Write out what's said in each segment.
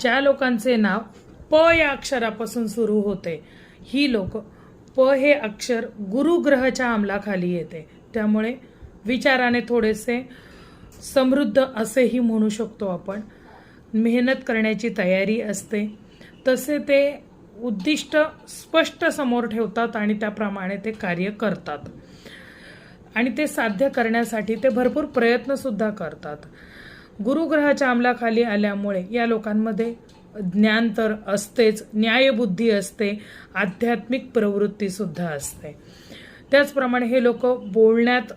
ज्या लोकांचे नाव प या अक्षरापासून सुरू होते ही लोक प हे अक्षर गुरुग्रहाच्या अंमलाखाली येते. त्यामुळे विचाराने थोडेसे समृद्ध असेही म्हणू शकतो आपण. मेहनत करण्याची तयारी असते. तसे ते उद्दिष्ट स्पष्ट समोर ठेवतात आणि त्याप्रमाणे ते कार्य करतात. आणि ते साध्य करण्यासाठी ते भरपूर प्रयत्नसुद्धा करतात. गुरुग्रहाच्या अंमलाखाली आल्यामुळे या लोकांमध्ये ज्ञान तर असतेच न्यायबुद्धी असते आध्यात्मिक प्रवृत्तीसुद्धा असते. त्याचप्रमाणे हे लोक बोलण्यात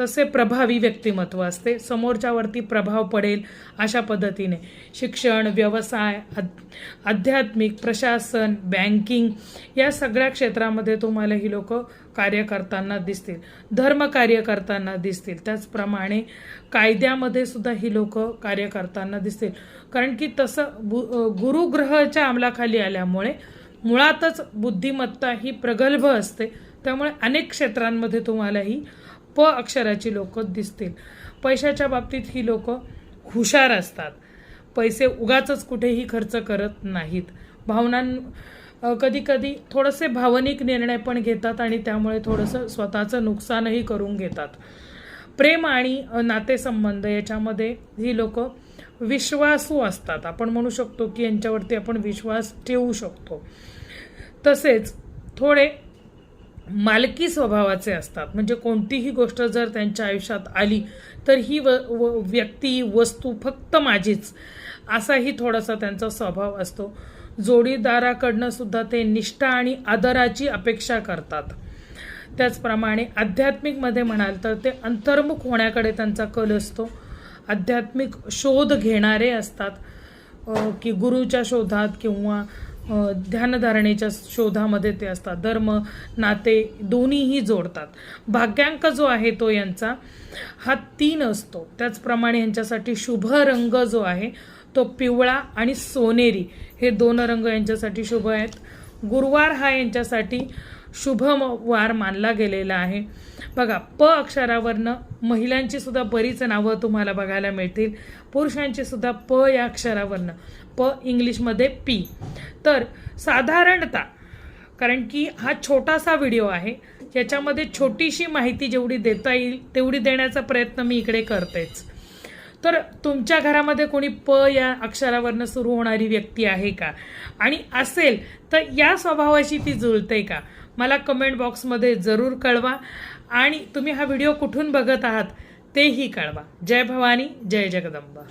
तसे प्रभावी व्यक्तिमत्व असते. समोरच्यावरती प्रभाव पडेल अशा पद्धतीने शिक्षण व्यवसाय आध्यात्मिक प्रशासन बँकिंग या सगळ्या क्षेत्रामध्ये तुम्हाला ही लोक कार्य करताना दिसतील. धर्म कार्य करताना दिसतील. त्याचप्रमाणे कायद्यामध्ये सुद्धा ही लोक कार्य करताना दिसतील. कारण की तसं बु- गुरुग्रहाच्या अंमलाखाली आल्यामुळे मुळातच बुद्धिमत्ता ही प्रगल्भ असते. त्यामुळे अनेक क्षेत्रांमध्ये तुम्हाला ही प अक्षराची लोक दिसतील. पैशाच्या बाबतीत ही लोक हुशार असतात. पैसे उगाच कुठेही खर्च करत नाहीत. भावनां कधी कधी थोडेसे भावनिक निर्णय पण घेतात आणि त्यामुळे थोडंसं स्वतःचं नुकसानही करून घेतात. प्रेम आणि नातेसंबंध याच्यामध्ये ही लोक विश्वासू असतात. आपण म्हणू शकतो की यांच्यावरती आपण विश्वास ठेवू शकतो. तसेच थोडे मालकी स्वभावाचे असतात. म्हणजे कोणतीही गोष्ट जर त्यांच्या आयुष्यात आली तर ही व, व व्यक्ती वस्तू फक्त माझीच. असाही थोडासा त्यांचा स्वभाव असतो. जोडीदाराकडनं सुद्धा ते निष्ठा आणि आदराची अपेक्षा करतात. त्याचप्रमाणे आध्यात्मिकमध्ये म्हणाल तर ते अंतर्मुख होण्याकडे त्यांचा कल असतो. आध्यात्मिक शोध घेणारे असतात. की गुरुच्या शोधात किंवा ध्यानधारणेच्या शोधामध्ये ते असतात. धर्म नाते दोन्हीही जोडतात. भाग्यांक जो आहे तो यांचा हा तीन असतो. त्याचप्रमाणे यांच्यासाठी शुभ रंग जो आहे तो पिवळा आणि सोनेरी. हे दोन रंग यांच्यासाठी शुभ आहेत. गुरुवार हा यांच्यासाठी शुभ वार मानला गेलेला आहे. बघा प अक्षरावरनं महिलांची सुद्धा बरीच नावं तुम्हाला बघायला मिळतील. पुरुषांची सुद्धा प या अक्षरावरनं. प इंग्लिशमध्ये पी. तर साधारणतः कारण की हा छोटासा व्हिडिओ आहे याच्यामध्ये छोटीशी माहिती जेवढी देता येईल तेवढी देण्याचा प्रयत्न मी इकडे करतेच. तर तुमच्या घरामध्ये कोणी प या अक्षरावरनं सुरू होणारी व्यक्ती आहे का? आणि असेल तर या स्वभावाशी ती जुळते का? मला कमेंट बॉक्समध्ये जरूर कळवा. आणि तुम्ही हा व्हिडिओ कुठून बघत आहात तेही कळवा. जय भवानी जय जगदंबा.